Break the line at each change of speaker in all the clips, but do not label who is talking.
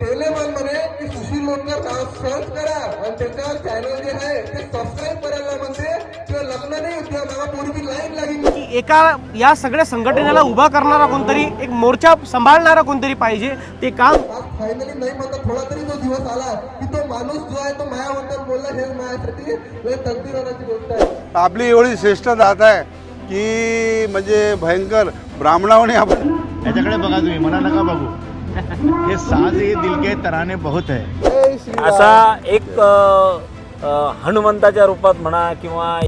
टेलेमन म्हणे की सुशील लोणकर नाव सर्च करा. आणि त्याच्यावर चॅनल जे आहे ते सबस्क्राईब करायला म्हणते. किंवा लग्न नाही किंवा मला पोरीची लाईन लागेल.
की एका या सगळ्या संघटनेला उभा करणारा कोणतरी एक मोर्चा सांभाळणारा कोणतरी पाहिजे ते काम
फायनली नाही म्हणता थोडा तरी तो दिवस आला की तो माणूस जो आहे तो मायाबद्दल बोलला हे होण्याची गोष्ट आहे.
आपली एवढी श्रेष्ठ जात आहे की म्हणजे भयंकर ब्राह्मणावणी आपण
याच्याकडे बघा तुम्ही मला नका बघू? हे साज ये दिल के तराने बहुत है.
असा एक हनुमंताच्या रूपात म्हणा किंवा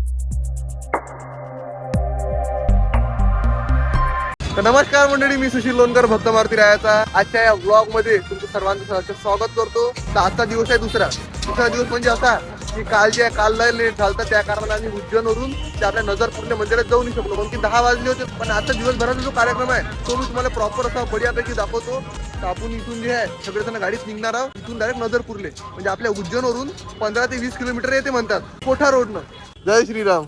तर नमस्कार मंडळी मी सुशील लोणकर भक्त मारुती रायाचा. आजच्या या ब्लॉगमध्ये तुमचं सर्वांचं सहर्ष स्वागत करतो. तर आजचा दिवस आहे दुसरा. दुसरा दिवस म्हणजे असा की काल जे काल लय लेट झालं त्या कारणाने आम्ही उज्जैनवरून ते आपल्या नजर पूर्ण मंदिरात जाऊ नाही शकलो. कारण की दहा वाजले होते पण आजचा दिवसभराचा जो कार्यक्रम आहे तो मी तुम्हाला प्रॉपर असा बढियापैकी दाखवतो. तर आपण इथून जे आहे सगळेजण गाडीत निघणार आहोत. इथून डायरेक्ट नजरपूरले. म्हणजे आपल्या उज्जैनवरून पंधरा ते वीस किलोमीटर येते म्हणतात. कोठा रोडनं? जय श्रीराम.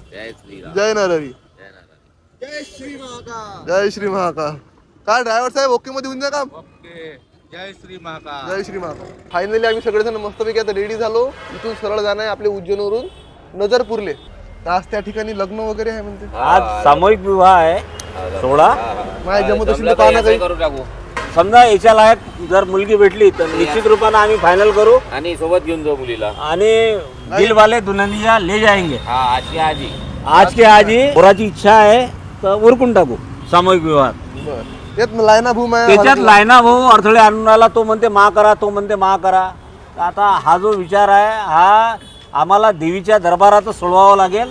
जय नरहरी जय श्री महाकाल जय श्री महाकाल काय ड्रायव्हर साहेब ओके मध्ये होऊन जा काम?
जय श्री महाकाल.
जय श्री महाकाल. फायनली आम्ही सगळेजण मस्तपैकी आता रेडी झालो. इथून सरळ जाणं आहे आपल्या उज्जैनवरून नजरपूरले. तर आज त्या ठिकाणी लग्न वगैरे आहे म्हणते.
आज सामूहिक विवाह आहे. सोहळा
माझ्या जमत असेल तर पाहा ना काही
समजा याच्या लायक जर मुलगी भेटली तर निश्चित रूपानं आम्ही फायनल करू.
आणि सोबत घेऊन जाऊ मुलीला.
आणि दिल वाले दुल्हनिया ले जाएंगे.
हा आजची आजी.
आज के आज ही पोराची इच्छा आहे तर उरकून टाकू सामूहिक विवाह.
बरं. यात लायना भूम आहे
त्याच्यात लायना भाऊ अडथळे आणून आला तो म्हणते मा करा तो म्हणते मा करा. तर आता हा जो विचार आहे हा आम्हाला देवीच्या दरबारातच सोडवावा लागेल.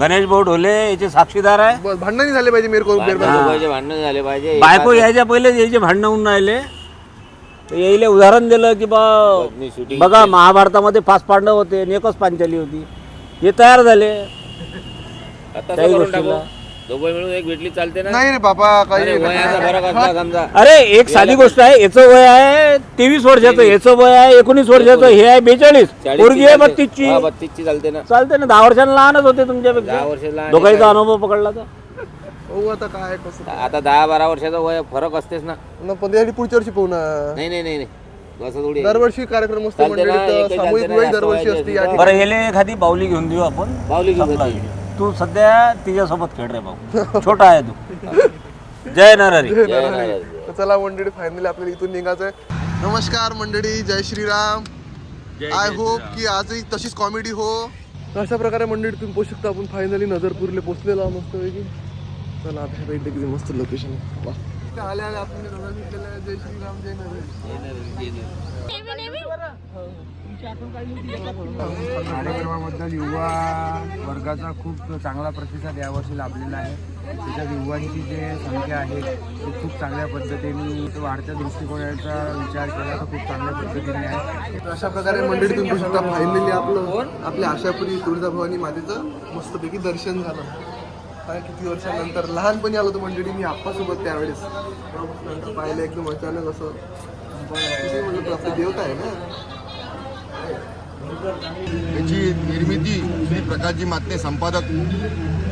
गणेश भाऊ ढोले याचे साक्षीदार आहे.
बरं, भांडणही झाले पाहिजे मेरे को
दोघांचे भांडण झाले पाहिजे.
बायको यायच्या पहिले याचे भांडणं होऊन राहिले. तर यायले उदाहरण दिलं की बा बघा महाभारतामध्ये पाच पांडव होते आणि एकच पांचाली होती. हे तयार झाले.
आता
काही गोष्टीला.
टाकू दोघं मिळून एक भेटली चालते ना?
नाही रे बाबा काही
अरे वयाचा फरक असला समजा.
अरे एक साधी गोष्ट आहे याचं वय आहे तेवीस वर्षाचं याचं वय आहे एकोणीस वर्षाचं हे आहे बेचाळीस.
चाळीसची
पोरगी आहे
चालते.
बत्तीसची.
हा, बत्तीसची चालते ना.
चालते ना दहा वर्षांना लहानच होते
दहा
तुमच्यापेक्षा
वर्ष लहान
दोघांचा. अनुभव पकडला तर.
हो आता काय कसं
आता दहा बारा वर्षाचा वय फरक असतेच ना.
न, पण त्यासाठी पुढच्या वर्षी पाहू ना.
नाही नाही नाही नाही. असं थोडी आहे.
दरवर्षी कार्यक्रम असतो
चालते ना,
मंडळीत
एकही
सामूहिक
चालते
विवाह
ना,
दरवर्षी असते या.
बरं याले एखादी बाहुली घेऊन देऊ आपण.
बाहुली घेऊन जाते.
तू सध्या तिच्यासोबत खेळ रे भाऊ. छोटा आहे तू. जय नरहरी
जय.
तर चला मंडळी फायनली आपल्याला इथून निघायचं आहे नमस्कार मंडळी जय श्रीराम. आय होप की आजही तशीच कॉमेडी हो. अशा प्रकारे मंडळी तुम्ही पोहोचू शकता. आपण फायनली नजरपूरला पोहोचलेलो मस्त पैकी चला आता किती मस्त लोकेशन आले आले आपण नजर घेतलेलं आहे. जय श्रीराम जय नरहरी
कार्यक्रमाबद्दल युवा वर्गाचा खूप चांगला प्रतिसाद यावर्षी लाभलेला आहे. त्याच्यात युवांची जे संख्या आहे ती खूप चांगल्या पद्धतीने वाढत्या दृष्टिकोनाचा विचार केला तर खूप चांगल्या पद्धतीने आहे.
तर अशा प्रकारे मंडळी तुम्ही शकता फायनली आपलं आपल्या आशापुरी तुळजाभवानी मातेचं मस्तपैकी दर्शन झालं. काय किती वर्षानंतर लहानपणी आलो होतो मंडळी मी आप्पासोबत त्यावेळेस. नंतर पाहिलं एकदम अचानक असं देवता आहे ना?
याची निर्मिती श्री प्रकाशजी मात्रे संपादक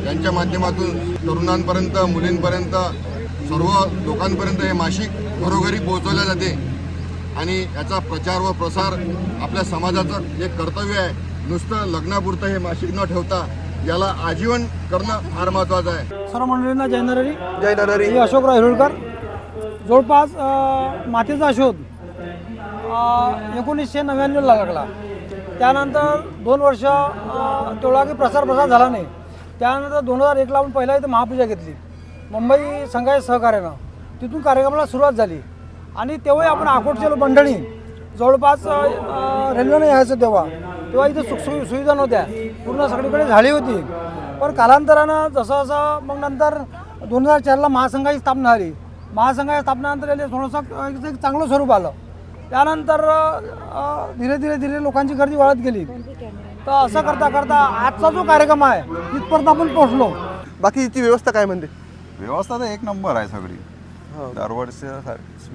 यांच्या माध्यमातून तरुणांपर्यंत मुलींपर्यंत सर्व लोकांपर्यंत हे मासिक घरोघरी पोहोचवल्या जाते. आणि याचा प्रचार व प्रसार आपल्या समाजाचं एक कर्तव्य आहे. नुसतं लग्नापुरतं हे मासिक न ठेवता याला आजीवन करणं फार महत्त्वाचं आहे.
सर्व मंडळींना जय नरहरी
जय नरहरी
मी अशोकराव हिरुळकर जवळपास मातेचा शोध एकोणीसशे नव्याण्णवला लागला. त्यानंतर दोन वर्ष तेवढा की प्रसार प्रसार झाला नाही. त्यानंतर दोन हजार एकला आपण पहिला इथं महापूजा घेतली. मुंबई संघाच्या सहकार्यानं. तिथून कार्यक्रमाला सुरुवात झाली. आणि तेव्हाही आपण अकोटचे मंडळी. जवळपास अ, रेल्वेनं यायचं तेव्हा. तेव्हा इथे सुखसुवि सुविधा नव्हत्या. पूर्ण सगळीकडे झाली होती. पण कालांतरानं जसं जसं मग नंतर दोन हजार चारला महासंघाची स्थापना झाली. महासंघाच्या स्थापनेनंतर थोडंसं एक चांगलं स्वरूप आलं. त्यानंतर धीरे धीरे धीरे लोकांची गर्दी वाढत गेली. तर असं करता करता आजचा जो कार्यक्रम आहे तिथपर्यंत आपण पोहोचलो.
बाकीची व्यवस्था काय म्हणते?
व्यवस्था तर एक नंबर आहे सगळी. दरवर्षी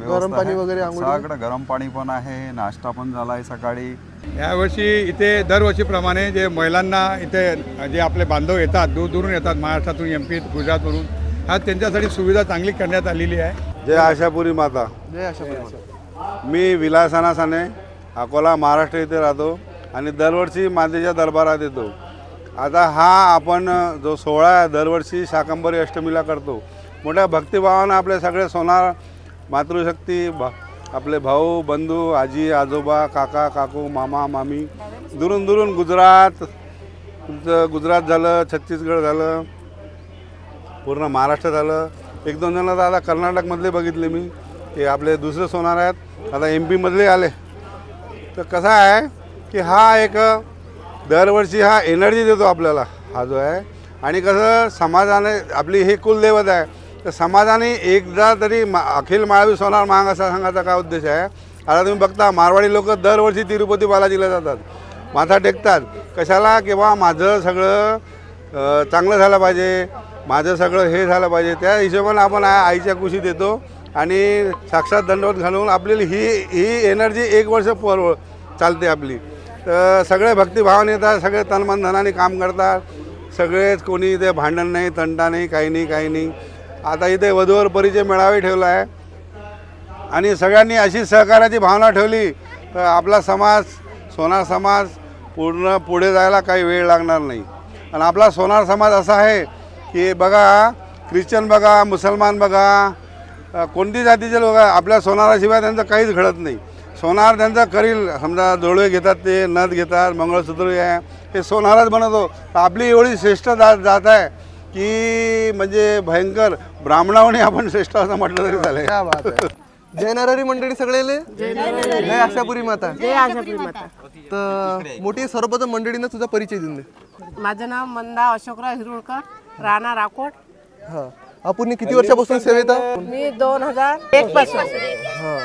गरम पाणी वगैरे आंघोळी?
सगळं गरम पाणी पण आहे नाश्ता पण झाला आहे सकाळी.
यावर्षी इथे दरवर्षीप्रमाणे जे महिलांना इथे जे आपले बांधव येतात दूर दूरून येतात महाराष्ट्रातून एम पी गुजरातवरून हा त्यांच्यासाठी सुविधा चांगली करण्यात आलेली आहे.
जय आशापुरी माता.
जय आशापुरी
मी विलासाना साने अकोला महाराष्ट्र इथे राहतो आणि दरवर्षी मातेच्या दरबारात येतो. आता हा आपण जो सोहळा आहे दरवर्षी शाकंभरी अष्टमीला करतो. मोठ्या भक्तिभावानं आपले सगळे सोनार मातृशक्ती भा आपले भाऊ बंधू आजी आजोबा काका काकू मामा मामी दुरून दुरून गुजरात तुमचं गुजरात झालं छत्तीसगड झालं पूर्ण महाराष्ट्र झालं. एक दोन जण आता कर्नाटकमधले बघितले मी. ते आपले दुसरे सोनार आहेत. आता एम पीमधले आले. तर कसं आहे की हा एक दरवर्षी हा एनर्जी देतो आपल्याला. हा जो आहे. आणि कसं समाजाने आपली हे कुलदैवत आहे. तर समाजाने एकदा तरी मा अखिल माळवी सोनार महाग असा सांगायचा काय उद्देश आहे? आता तुम्ही बघता मारवाडी लोक दरवर्षी तिरुपती बालाजीला जातात. माथा टेकतात. कशाला? किंवा माझं सगळं चांगलं झालं पाहिजे. माझं सगळं हे झालं पाहिजे. त्या हिशोबाने आपण आईच्या कुशीत येतो आणि साक्षात दंडवत घालून आपली ही ही एनर्जी एक वर्ष पर चालते आपली. तर सगळे भक्तिभावाने येतात सगळे तनमन धनाने काम करतात. सगळेच कोणी इथे भांडण नाही तंटा नाही काही नाही काही नाही. आता इथे वधूवर परिचय मेळावे ठेवला आहे. आणि सगळ्यांनी अशी सहकार्याची भावना ठेवली तर आपला समाज सोनार समाज पूर्ण पुढे जायला काही वेळ लागणार नाही. आणि आपला सोनार समाज असा आहे की बघा ख्रिश्चन बघा मुसलमान बघा कोणती जातीचे लोक आपल्या सोनाराशिवाय त्यांचं काहीच घडत नाही. सोनार त्यांचं करील. समजा जोडवे घेतात ते नथ घेतात मंगळसूत्र आहे. हे सोनारच बनवतो. आपली एवढी श्रेष्ठ जात जात आहे की म्हणजे भयंकर. ब्राह्मणावणी आपण श्रेष्ठ असं म्हटलं तरी चालेल.
क्या बात आहे. जय नरहरी मंडळी सगळेले? जय आशापुरी माता.
जय आशापुरी माता.
तर मोठी सर्वप्रथम मंडळीनं तुझा परिचय देऊन दे.
माझं नाव मंदा अशोकराव हिरुळकर राणा राकोट.
हा. आपण किती वर्षापासून सेवेत आहात?
मी दोन हजार एक पासून.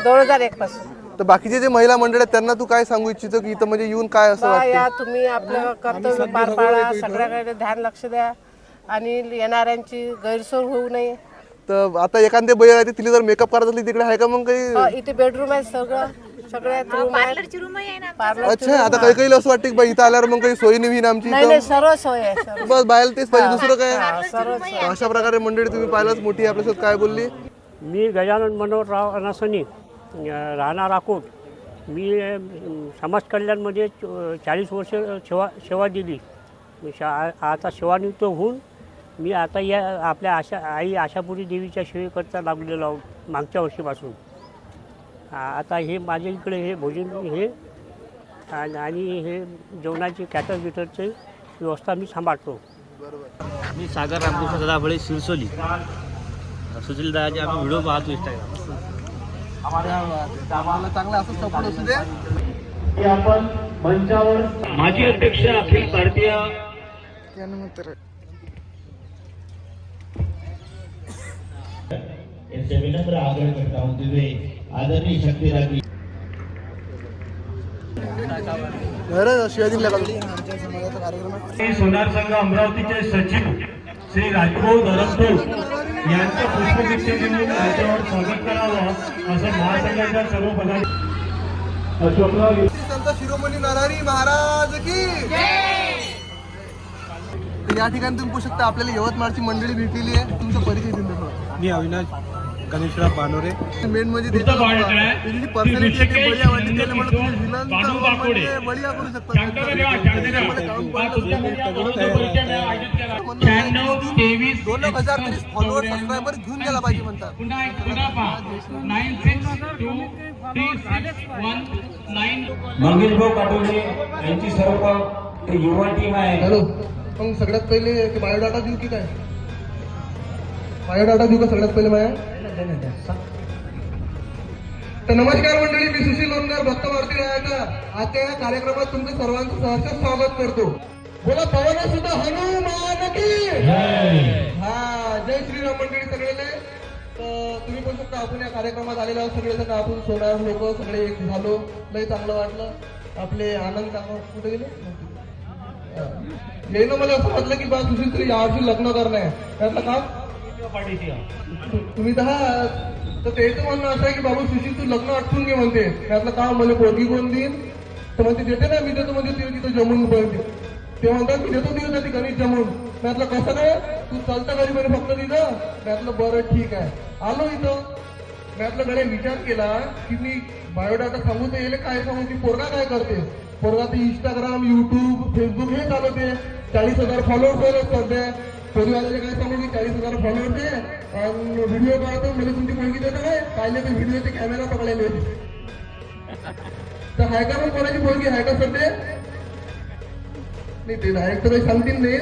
दोन हजार एक पासून.
तर बाकीचे जे महिला मंडळ आहेत त्यांना तू काय सांगू इच्छितो की इथं म्हणजे येऊन काय असं
बा
वाटतं
या तुम्ही आपलं कर्तव्य पार पाडा सगळ्याकडे ध्यान लक्ष द्या. आणि येणाऱ्यांची गैरसोय होऊ नये.
तर आता एखादे बैल आहे ते तिला जर मेकअप करायचं असली तिकडे आहे का मग काही?
अ, इथे बेडरूम आहे सगळं. सगळ्यात रूम आहे पार्लर
अच्छा आता काही काही असं वाटतं की बा इथं आल्यावर मग काही सोयी नाही होईन आमची
नाही
इथं.
सर्व सोय आहे सर्व.
बस बाहेर तेच पाहिजे दुसरं काय?
सर्व
अशा प्रकारे मंडळी तुम्ही पाहिलंच मोठी आपल्यासोबत काय बोलली?
मी गजानन मनोहरराव अनासनी राहणार अकोट मी अ, समाज कल्याणमध्ये चाळीस वर्ष सेवा सेवा दिली. मी शा आता सेवानिवृत्त होऊन मी आता या आपल्या आशा आई आशापुरी देवीच्या सेवेकरता लागलेलो आहोत मागच्या वर्षीपासून. आ- आता हे माझ्या इकडे हे भोजन हे आणि आणि हे जेवणाची कॅटर बिटरची व्यवस्था मी सांभाळतो.
मी सागर रामकृष्ण सदाफळे शिरसोली. सुशील दादाचे आम्ही व्हिडिओ पाहतो इंस्टाग्राम
आम्हाला चांगला असं सपोर्ट असू दे.
माजी अध्यक्ष अखिल भारतीय
खरं शिवाय दिल्या कार्यक्रम आहे.
सोनार संघ अमरावतीचे सचिव श्री राजभाऊ धरमपूर यांचं पुष्पगुच्छ देऊन त्यांच्यावर स्वागत करावं असं महासंघाच्या सर्व पदाधिकारी अशोकराव
संत शिरोमणी नरहरी महाराज की या ठिकाणी तुम्ही पाहू शकता आपल्याला यवतमाळची मंडळी भेटलेली आहे. तुमचा परिचय देऊन.
मी अविनाश गणेशराव बानोरे.
मेन म्हणजे त्याची त्याची पर्सनॅलिटी बढिया वाटते त्याला मला तुम्ही म्हणजे बढिया करू शकता. दोन एक हजार तरी फॉलोअर सबस्क्रायबर घेऊन गेला पाहिजे म्हणतात.
मंगेश भाऊ काटोले यांची सर्व युवा टीम आहे.
हॅलो. मग सगळ्यात पहिले ते बायोडाटा देऊ की काय? बायोडाटा देऊ का सगळ्यात पहिले माझ्या तर नमस्कार मंडळी मी सुशील लोणकर भक्त भारती रायाचा आजच्या या कार्यक्रमात तुमचं सर्वांचं सहर्ष स्वागत करतो. बोला पवन सुद्धा हनुमान की हा जय श्रीराम मंडळी सगळेले. तर तुम्ही पण शकता आपण या कार्यक्रमात आलेलो आहोत. सगळे जण आपण सोडा लोक सगळे एक झालो. लय चांगलं वाटलं. आपले आनंद चांगला कुठे गेले? यानं मला असं म्हटलं की बा सुशील तरी यावर्षी लग्न करणं आहे. त्यातलं काम तु- तुम्ही तर आहात. तर त्याचं म्हणणं असं आहे की बाबा सुशील तू लग्न आठवून घे म्हणते. त्यातलं काम मला पोरगी कोण देईन. तर म्हणते देते ना मी देतो म्हणजे ते तिथं जमून पर्यंत ते म्हणतात मी देतो तिथं ती गणित जमून. त्यातलं कसं काय तू चलता घरी म्हणे फक्त तिथं. त्यातलं बरं ठीक आहे. आलो इथं. त्यातलं आपल्या विचार केला की मी बायोडाटा सांगू तर येईल काय सांगू ती पोरगा काय करते? पोरगा ते इंस्टाग्राम युट्यूब फेसबुक हे चालवते. चाळीस हजार फॉलोअर्स सध्या. सध्या पोरीवाल्याला काय सांगू की चाळीस हजार फॉलोअर ते आणि व्हिडिओ काढतो म्हणजे तुमची मुलगी देतं काय? पाहिले ते व्हिडिओचे कॅमेरा पकडलेले तर हाय का मग कोणाची मुलगी? हाय का सध्या? नाही ते डायरेक्ट तर सांगतील नाही.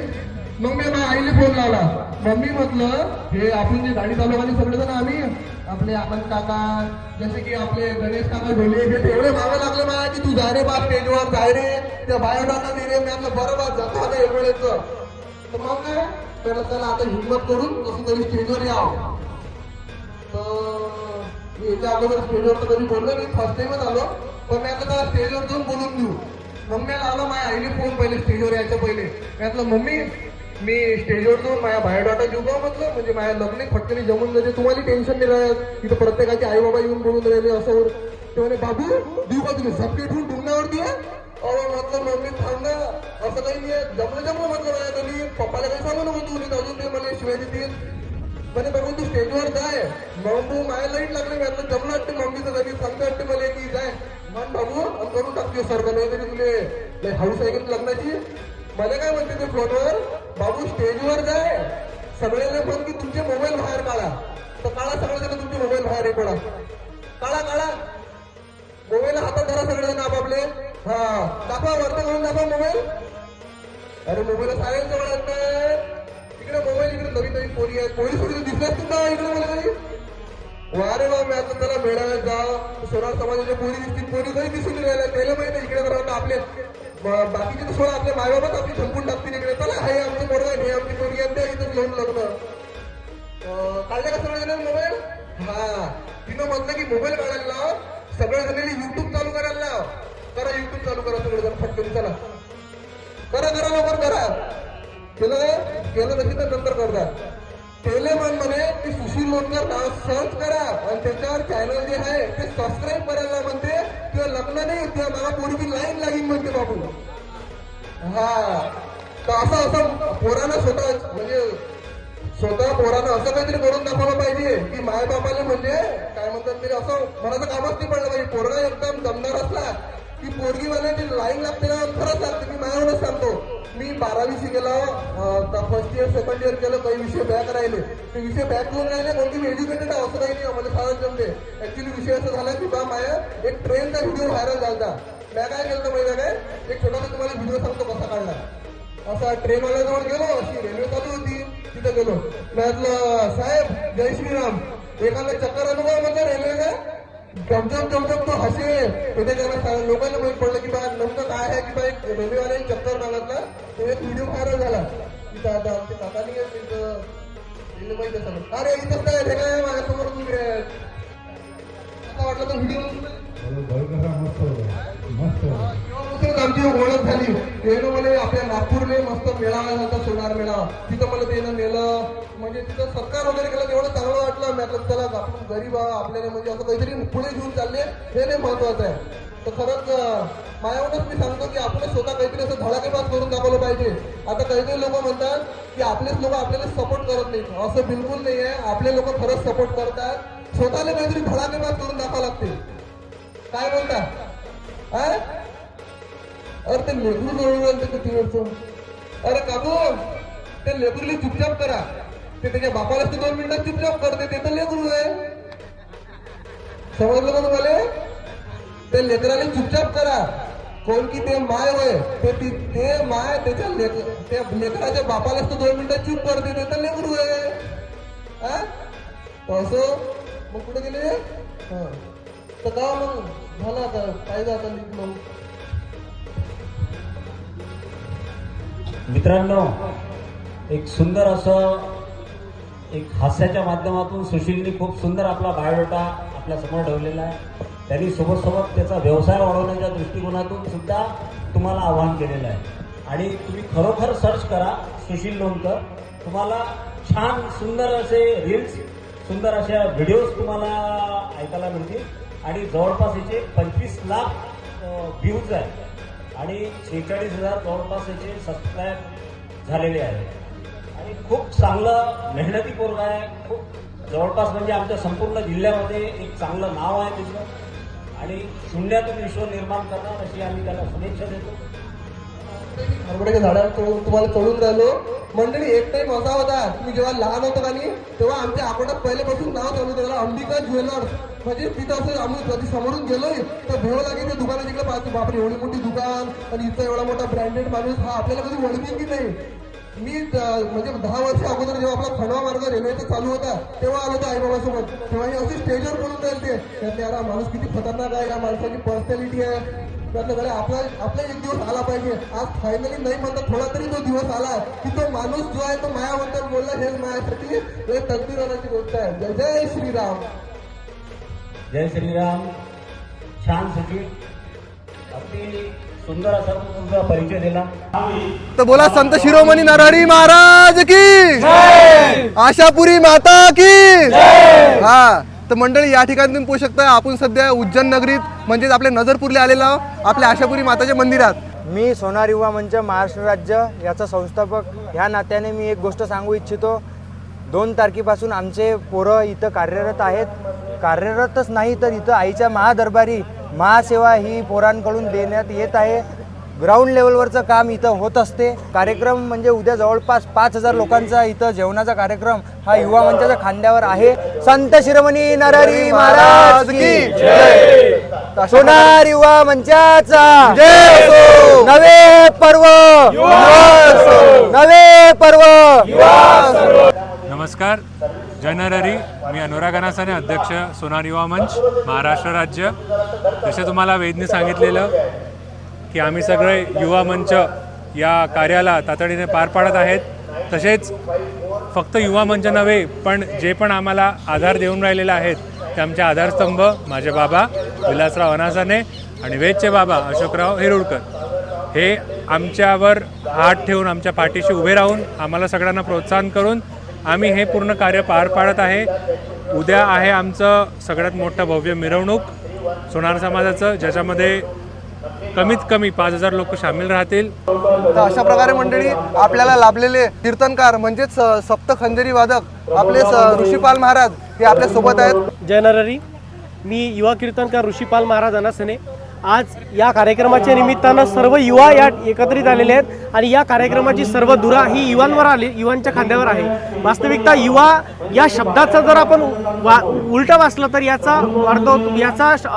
मग मी माझ्या आईने फोन लावला. मम्मी म्हटलं हे आपण जे गाडी चालववाले सगळेजण आम्ही आपले आपण काका जसे की आपले गणेश काका ढोले हे ते एवढे मागे लागले मला की तू जा रे बाप स्टेजवर जाय रे. त्या बायोडाटा दे रे. मी आपलं बरोबर जातो आता एक तर मग काय तर त्याला आता हिंमत करून कसं तरी स्टेजवर यावं. तर मी याच्या अगोदर स्टेजवर तर कधी बोललो मी फर्स्ट टाइमच आलो. पण मी आता त्याला स्टेजवर जाऊन बोलून देऊ मम्मी आलो माझ्या आईने फोन पहिले स्टेजवर यायच्या पहिले. मी म्हटलं मम्मी मी स्टेजवर जाऊन माझ्या बायोडाटा घेऊ का म्हटलं. म्हणजे माझ्या लग्न फटकनी जमून जाते. तुम्हाला टेन्शन नाही राहत. तिथं प्रत्येकाचे आई बाबा येऊन बोलून राहिले असं ते म्हणे बाबू देऊ का तुम्ही झपके ठेवून डुंगणावरती आहे अरे म्हटलं मम्मी थांब ना असं काही नाही जमलं जमलं म्हटलं माझ्या तुम्ही पप्पाला काही सांगू नको तू नाही अजून ते मला शिवाय देतील म्हणे बघून तू स्टेजवर जाय मग तू माझ्या लाइट लागले मी आता जमलं वाटते मम्मीचं घरी सांगते वाटते मला की जाय मन बाबू आणि करून टाकते सर मला तरी तुले हाऊस आहे की लग्नाची मला काय म्हणते ते फोनवर बाबू स्टेजवर जाय सगळ्यांना फोन की तुमचे मोबाईल बाहेर काढा तर काढा सगळेजण तुमचे मोबाईल बाहेर आहे पडा काढा काढा मोबाईल हातात धरा सगळेजण आपापले. हा दाखवा वरती करून दाखवा मोबाईल. अरे मोबाईल सायन्स जवळ इकडे मोबाईल इकडे नवीन नवीन पोरी आहेत. पोरी सोडी दिसल्यात तुम्हाला इकडे मला काही वा रे वा मी आता त्याला मेळाव्यात जा. सोनार समाजाच्या पोरी दिसतील. पोरी काही दिसून राहिल्या. त्याला माहिती इकडे तर आपले बाकीचे तर सोडा आपले मायबाबाच आपली झंपून टाकतील इकडे. चला हे आमचे पोरगा आहे, हे आमची पोरगी आहे, त्या इथं घेऊन लग्न. काढले का सगळे मोबाईल? हा. तिनं म्हटलं की मोबाईल काढायला लाव. सगळे जणांनी युट्यूब चालू करायला लाव. करा युट्यूब चालू करा सगळे जण फटकन चला. करा करा लवकर करा. केलं केलं नक्की तर नंतर करता. टेलेमन मन म्हणे की सुशील लोणकर नाव सर्च करा. आणि त्याच्यावर चॅनल जे आहे ते सबस्क्राईब करायला म्हणते. किंवा लग्न नाही किंवा मला पोरीची लाईन लागेल म्हणते बाबू. हा. तर असं असं पोरानं स्वतः म्हणजे स्वतः पोरानं असं काहीतरी करून दाखवलं पाहिजे. की माय बापाले म्हणजे काय म्हणतात तरी असं मनाचं कामच नाही पडलं पाहिजे. पोरगा एकदम दमदार असला की ती लाईन लागते ना खरंच लागते मी माझ्यावरच सांगतो मी बारावी शिकेला फर्स्ट इयर सेकंड इयर केलं काही विषय बॅक राहिले. ते विषय बॅक करून राहिले कोणती मी एज्युकेटेड आहे असं काही नाही मला साधन जमते. ऍक्च्युली विषय असं झाला की बा माझ्या एक ट्रेनचा व्हिडिओ व्हायरल झाला मी काय केलं माहिती काय? एक छोटासा तुम्हाला व्हिडिओ सांगतो कसा काढला. असा ट्रेनवाल्याजवळ गेलो अशी रेल्वे चालू होती तिथं गेलो. मी साहेब जय श्रीराम. एखादा चक्कर अनुभव म्हणजे रेल्वेचा रेल्वेला जमजम तो हसे. तिथे त्याला लोकांना माहीत पडलं की बा नेमकं काय आहे की बा एक रेल्वेवाल्याने चक्कर मारला तो एक व्हिडिओ व्हायरल झाला. की दादा आमच्या काकानी तिथं माहिती असं अरे इथं काय हे काय माझ्यासमोर तुम्ही आता वाटलं तर व्हिडिओ नुकतीच आमची ओळख झाली. रेणू म्हणे आपल्या नागपूरने मस्त मेळावा झाला सोनार मेळावा तिथं मला त्यानं नेलं. म्हणजे तिथं सरकार वगैरे केलं तेवढं चांगलं वाटलं. मी त्याला आपण गरीब आपल्याला म्हणजे असं काहीतरी पुढे घेऊन चालले. हे नाही महत्वाचं आहे. तर खरंच अं, माझ्यावरच मी सांगतो की आपण स्वतः काहीतरी असं धडाकेबाज करून दाखवलं पाहिजे. आता काही काही लोक म्हणतात की आपलेच लोक आपल्याला सपोर्ट करत नाहीत. असं बिलकुल नाही आहे. आपले लोक खरंच सपोर्ट करतात. स्वतःला काहीतरी धडाकेबाज करून दाखवा लागते काय म्हणता हा? अरे ते लेकरू जवळ ते किती वेळच अरे काबू ते लेकरूला चुपचाप करा. ते त्याच्या बापाला ते दोन मिनिटात चुपचाप करते ते तर लेकरू आहे. समजलं का तुम्हाला? ते लेकराला चुपचाप करा. कोण की ते माय होय ते ते माय त्याच्या त्या लेकराच्या बापाला तर दोन मिनिटात चूप करते ते तर लेकरू आहे. असो मग कुठे गेले? हा. तर का मग? झाला आता काय आता नीट
मित्रांनो एक सुंदर असं एक हास्याच्या माध्यमातून सुशीलनी खूप सुंदर आपला बायोडाटा आपल्यासमोर ठेवलेला आहे. त्यांनी सोबत त्याचा व्यवसाय वाढवण्याच्या दृष्टिकोनातून सुद्धा तुम्हाला आवाहन केलेलं आहे. आणि तुम्ही खरोखर सर्च करा सुशील लोणकर. तुम्हाला छान सुंदर असे रील्स सुंदर अशा व्हिडिओज तुम्हाला ऐकायला मिळतील. आणि जवळपास याचे पंचवीस लाख व्ह्यूज आहेत. आणि शेहेचाळीस हजार जवळपास याचे सबस्क्राईब झालेले आहे आणि खूप चांगलं मेहनती पोरगा आहे. खूप जवळपास म्हणजे आमच्या संपूर्ण जिल्ह्यामध्ये एक चांगलं नाव आहे त्याचं आणि शून्यातून विश्व निर्माण करणार अशी आम्ही त्याला शुभेच्छा देतो.
आंबेडकर झाडावर चढून तुम्हाला चढून राहिलो. मंडळी एक टाईम असा होता तुम्ही जेव्हा लहान होता का नाही तेव्हा आमच्या अकोटात पहिल्यापासून नाव चालू त्याला अंबिका ज्वेलर्स. म्हणजे तिथं असं आम्ही कधी समोरून गेलोय तर भेळ लागेल त्या दुकानात इकडे पाहतो. बापरे एवढी मोठी दुकान आणि इथं एवढा मोठा ब्रँडेड माणूस हा आपल्याला कधी ओळखेल की नाही? मी म्हणजे दहा वर्ष अगोदर जेव्हा आपला खंडवा मार्ग रेल्वेचा चालू होता तेव्हा आलो होतो आईबाबासोबत. तेव्हा हे असे स्टेजवर बोलून राहिले ते. यार हा माणूस किती खतरनाक आहे या माणसाची पर्सनॅलिटी आहे. आपला आपला एक दिवस आला पाहिजे. आज फायनली नाही म्हणता थोडा तरी तो दिवस आला की तो माणूस जो आहे तो मायाबद्दल बोलला हेच मायासाठी हे गोष्ट आहे. जय जय श्रीराम.
जय श्रीराम. छान सुखी. सुंदर असा तुमचा परिचय दिला.
तर बोला संत शिरोमणी नरहरी महाराज की? आशापुरी माता की? हा. तर मंडळी या ठिकाणी तुम्ही पोहू शकता. आपण सध्या उज्जैन नगरीत म्हणजेच आपल्या नजरपूरला आलेलो आहोत. आपल्या आशापुरी माताच्या मंदिरात.
मी सोनार युवा मंच महाराष्ट्र राज्य याचा संस्थापक. ह्या नात्याने मी एक गोष्ट सांगू इच्छितो. दोन तारखेपासून आमचे पोरं इथं कार्यरत आहेत. कार्यरतच नाही तर इथं आईच्या महादरबारी महासेवा ही पोरांकडून देण्यात येत आहे. ग्राउंड लेवलवरचं काम इथं होत असते. कार्यक्रम म्हणजे उद्या जवळपास पाच हजार लोकांचा इथं जेवणाचा कार्यक्रम हा युवा मंचाच्या खांद्यावर आहे. संत शिरोमणी नरहरी महाराज की सोनार युवा मंचाचा. नवे पर्व. नवे पर्व.
नमस्कार. जनररी मी अनुराग अनासाने अध्यक्ष सोनार युवा मंच महाराष्ट्र राज्य. जसे तुम्हाला वेदने सांगितलेलं की आम्ही सगळे युवा मंच या कार्याला तातडीने पार पाडत आहेत. तसेच फक्त युवा मंच नव्हे पण जे पण आम्हाला आधार देऊन राहिलेले आहेत ते आमचे आधारस्तंभ माझे बाबा विलासराव अनासाने आणि वेदचे बाबा अशोकराव हिरुडकर हे आमच्यावर हात ठेवून आमच्या पाठीशी उभे राहून आम्हाला सगळ्यांना प्रोत्साहन करून आम्ही हे पूर्ण कार्य पार पाडत आहे. उद्या आहे आमचं सगळ्यात मोठं भव्य मिरवणूक सोनार समाजाचं ज्याच्यामध्ये कमीत कमी पाच हजार लोक सामील राहतील.
तर अशा प्रकारे मंडळी आपल्याला लाभलेले कीर्तनकार म्हणजेच सप्त खंदेरी वादक आपले ऋषीपाल महाराज हे आपल्यासोबत आहेत.
जय नरहरी. मी युवा कीर्तनकार ऋषीपाल महाराज अनासने. आज या कार्यक्रमाच्या निमित्तानं सर्व युवा या एकत्रित आलेले आहेत आणि या कार्यक्रमाची सर्व धुरा ही युवांवर आली युवांच्या खांद्यावर आहे. वास्तविकता युवा या शब्दाचा जर आपण वा उलटं वाचलं तर याचा अर्थ याचा श-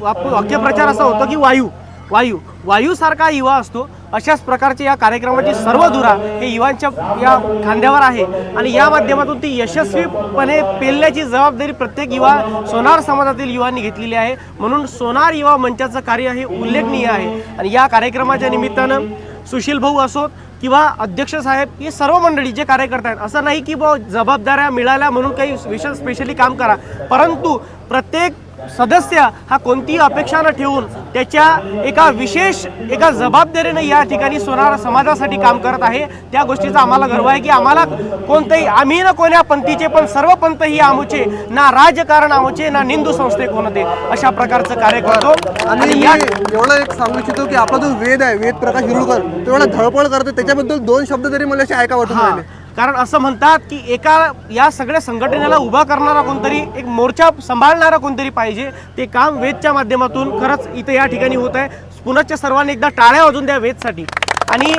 वाक्यप्रचार असा होतो की वायू. वायू वायूसारखा युवा असतो. अशाच प्रकारचे या कार्यक्रमाची सर्व धुरा हे युवांच्या या खांद्यावर आहे. आणि या माध्यमातून ती यशस्वीपणे पेलण्याची जबाबदारी प्रत्येक युवा सोनार समाजातील युवांनी घेतलेली आहे. म्हणून सोनार युवा मंचाचं कार्य हे उल्लेखनीय आहे. आणि या कार्यक्रमाच्या निमित्तानं सुशील भाऊ असोत किंवा अध्यक्ष साहेब हे सर्व मंडळी जे कार्यकर्ते आहेत असं नाही की बुवा जबाबदाऱ्या मिळाल्या म्हणून काही विशेष स्पेशली काम करा. परंतु प्रत्येक सदस्य हा कोणतीही अपेक्षा न ठेवून त्याच्या एका विशेष एका जबाबदारीने या ठिकाणी सोनार समाजासाठी काम करत आहे. त्या गोष्टीचा आम्हाला गर्व आहे की आम्हाला कोणतेही आम्ही न कोण्या पंथीचे पण सर्व पंथ ही आमुचे ना राजकारण आमुचे ना निंदू संस्थे कोणते अशा प्रकारचं कार्य करतो.
आणि
या
एवढं एक सांगू इच्छितो की आपला जो वेद आहे वेद प्रकाश हिरुळकर तो एवढा धडपड करतो त्याच्याबद्दल दोन शब्द तरी मला असे ऐका. राहिले.
कारण असं म्हणतात की एका या सगळ्या संघटनेला उभा करणारा कोणतरी एक मोर्चा सांभाळणारा कोणतरी पाहिजे. ते काम वेदच्या माध्यमातून खरंच इथं या ठिकाणी होत आहे. पुनश्च सर्वांनी एकदा टाळ्या वाजून द्या वेदसाठी. आणि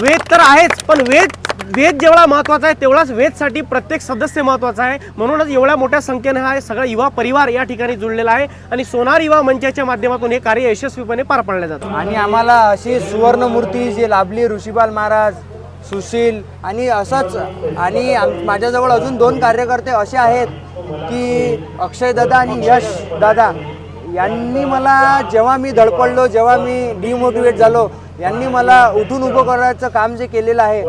वेद तर आहेच पण वेद वेद जेवढा महत्त्वाचा आहे तेवढाच वेदसाठी प्रत्येक सदस्य महत्त्वाचा आहे. म्हणूनच एवढ्या मोठ्या संख्येने हा सगळा युवा परिवार या ठिकाणी जुळलेला आहे. आणि सोनार युवा मंचाच्या माध्यमातून हे कार्य यशस्वीपणे पार पाडलं जातं.
आणि आम्हाला अशी सुवर्णमूर्ती जी लाभली ऋषीपाल महाराज सुशील आणि असंच. आणि आम- माझ्याजवळ अजून दोन कार्यकर्ते असे आहेत की अक्षय दादा आणि यश दादा. यांनी मला जेव्हा मी धडपडलो जेव्हा मी डिमोटिवेट झालो यांनी मला उठून उभं करायचं काम जे केलेलं आहे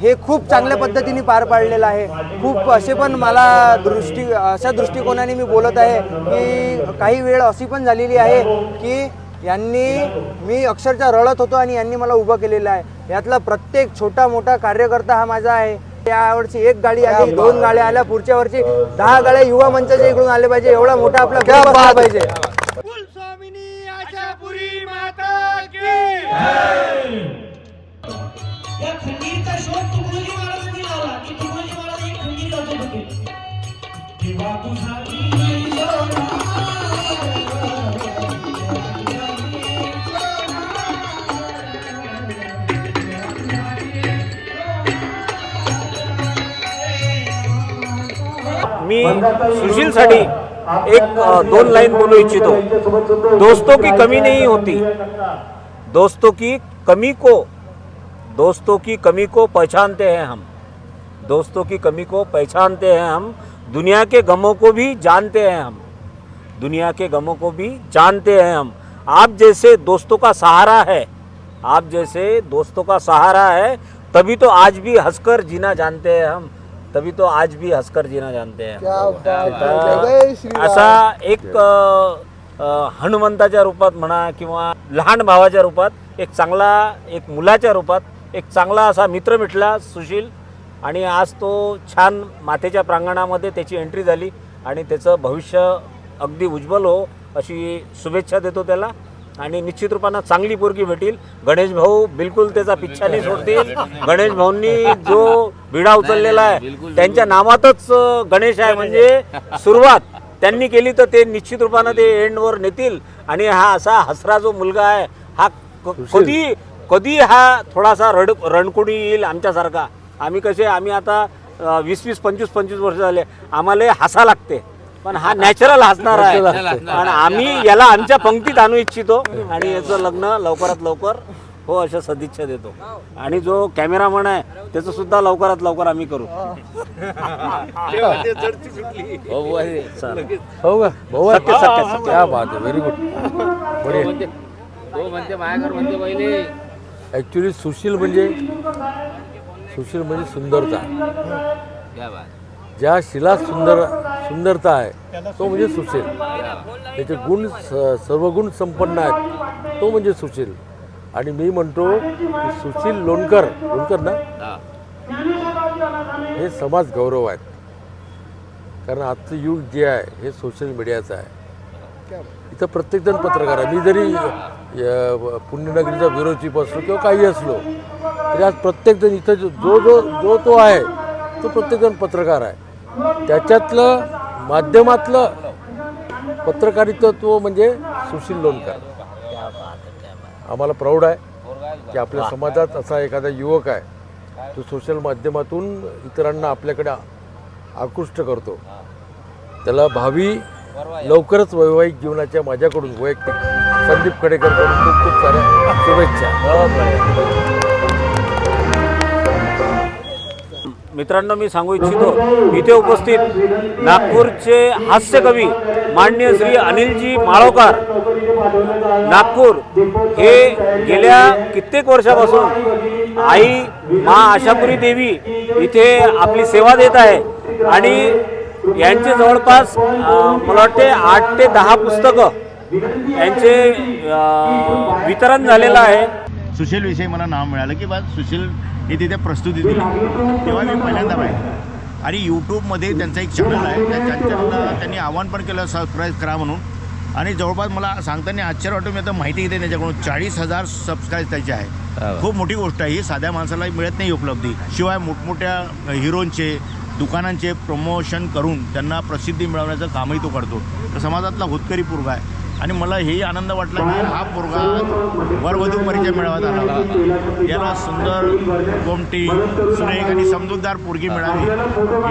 हे खूप चांगल्या पद्धतीने पार पाडलेलं आहे. खूप असे पण मला दृष्टी अशा दृष्टिकोनाने मी बोलत आहे की काही वेळ अशी पण झालेली आहे की यांनी मी अक्षरशः रडत होतो आणि यांनी मला उभं केलेलं आहे. यातला प्रत्येक छोटा मोठा कार्यकर्ता हा माझा आहे. यावर्षी एक गाडी आली दोन गाड्या आल्या पुढच्या वर्षी दहा गाड्या युवा मंचाच्या इकडून आले पाहिजे. एवढा मोठा आपला असला पाहिजे.
या खंडीचा शोध तुकडोजी महाराज एक दोन लाईन बोलू इच्छितो. दोस्तों की कमी नहीं होती. दोस्तों की कमी को, दोस्तों की कमी को पहचानते हैं हम. दोस्तों की कमी को पहचानते हैं हम. दुनिया के गमों को भी जानते हैं हम. दुनिया के गमों को भी जानते हैं हम. आप जैसे दोस्तों का सहारा है, आप जैसे दोस्तों का सहारा है, तभी तो आज भी हंसकर जीना जानते हैं हम. तभी तो आज भी हंसकर जीना जानते हैं. असा एक हनुमंताच्या रूपात म्हणा किंवा लहान भावाच्या रूपात एक चांगला एक मुलाच्या रूपात एक चांगला असा मित्र भेटला सुशील आणि आज तो छान मातेच्या प्रांगणामध्ये त्याची एंट्री झाली आणि त्याचं भविष्य अगदी उज्ज्वल हो अशी शुभेच्छा देतो त्याला. आणि निश्चित रूपानं चांगली पोरगी भेटील. गणेश भाऊ बिलकुल त्याचा पिच्छा नाही सोडतील. गणेश भाऊंनी जो विडा उचललेला आहे त्यांच्या नावातच गणेश आहे म्हणजे सुरुवात. त्यांनी केली तर ते निश्चित रूपानं ते एंडवर नेतील. आणि हा असा हसरा जो मुलगा आहे हा कधी कधी हा थोडासा रड रणकुडी येईल आमच्यासारखा. आम्ही कसे आम्ही आता वीस वीस पंचवीस पंचवीस वर्ष झाले. आम्हाला हसा लागते. पण हा नॅचरल हसणार आहे. आणि आम्ही याला आमच्या पंक्तीत आणू इच्छितो. आणि याचं लग्न लवकरात लवकर हो अशा सदिच्छा देतो. आणि जो कॅमेरामन आहे त्याचं सुद्धा लवकरात लवकर आम्ही करू. चालेल.
हो का भाऊ
सत्य सत्य सत्य
क्या बात आहे व्हेरी गुड बढिया
तो म्हणते माझ्याकडे म्हणते पहिले
ॲक्च्युली सुशील म्हणजे सुशील म्हणजे सुंदरता
क्या बात.
ज्या शिला सुंदर सुंदरता आहे तो म्हणजे सुशील. त्याचे गुण स- सर्व गुण संपन्न आहेत तो म्हणजे सुशील. आणि मी म्हणतो की सुशील लोणकर लोणकर ना? हे. समाज गौरव आहेत. कारण आजचं युग जे आहे हे सोशल मीडियाचं आहे. इथं प्रत्येकजण पत्रकार आहे. मी जरी पुण्यनगरीचा ब्युरो चीफ असलो किंवा काही असलो तरी आज प्रत्येकजण इथं जो जो जो जो तो आहे तो प्रत्येकजण पत्रकार आहे. त्याच्यातलं माध्यमातलं पत्रकारित्व म्हणजे सुशील लोणकर. आम्हाला प्राऊड आहे की आपल्या समाजात असा एखादा युवक आहे तो सोशल माध्यमातून इतरांना आपल्याकडे आकृष्ट करतो. त्याला भावी लवकरच वैवाहिक जीवनाच्या माझ्याकडून वैयक्तिक संदीप खडेकरकडून खूप खूप साऱ्या शुभेच्छा.
मित्रांनो मी सांगू इच्छितो इथे उपस्थित नागपूरचे हास्य कवी माननीय श्री अनिलजी माळोकार. नागपूर हे गेल्या कित्येक वर्षापासून आई मा आशापुरी देवी इथे आपली सेवा देत आहे. आणि यांचे जवळपास मला वाटते आठ ते दहा पुस्तकं यांचे वितरण झालेलं आहे.
सुशील विषयी मला नाव मिळालं की बा सुशील हे तिथे प्रस्तुती दिली तेव्हा मी पहिल्यांदा पाहिलं. आणि यूट्यूबमध्ये त्यांचा एक चॅनल आहे. त्या चॅनलला त्यांनी आव्हान पण केलं सबस्क्राईब करा म्हणून. आणि जवळपास मला सांगताना आश्चर्य वाटून मी आता माहिती घेते त्याच्याकडून. चाळीस हजार सबस्क्राईब त्याचे आहे. खूप मोठी गोष्ट आहे. ही साध्या माणसाला मिळत नाही उपलब्धी. शिवाय मोठमोठ्या हिरोंचे दुकानांचे प्रमोशन करून त्यांना प्रसिद्धी मिळवण्याचं कामही तो करतो. तर समाजातला होतकरी पोरगा आहे. आणि मला हेही आनंद वाटला की हा पोरगा वरवधू परिचय मिळवत आला याला सुंदर गोमटी सुरेख आणि समजूतदार पोरगी मिळावी हे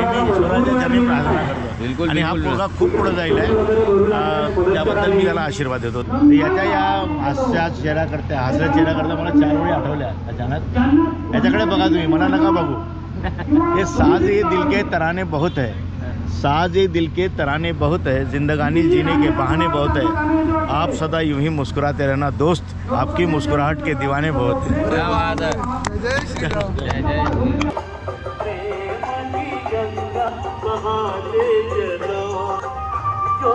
मी ईश्वराच्या प्रार्थना करतो. आणि हा पोरगा खूप पुढे जाईल आहे. त्याबद्दल मी त्याला आशीर्वाद देतो. याच्या या हास्या चेहऱ्याकरता हास्य चेहऱ्याकरता मला चार वेळी आठवल्या अचानक. याच्याकडे बघा तुम्ही मला नका बघू. ये साज ये दिल के तराने बहुत है साज दिल के तराने बहुत है जिंदगानी जीने के बहाने बहुत है। आप सदा यूँ ही मुस्कुराते रहना दोस्त आपकी मुस्कुराहट के दीवाने बहुत है।
क्या बात आहे
जय
जय जय
जो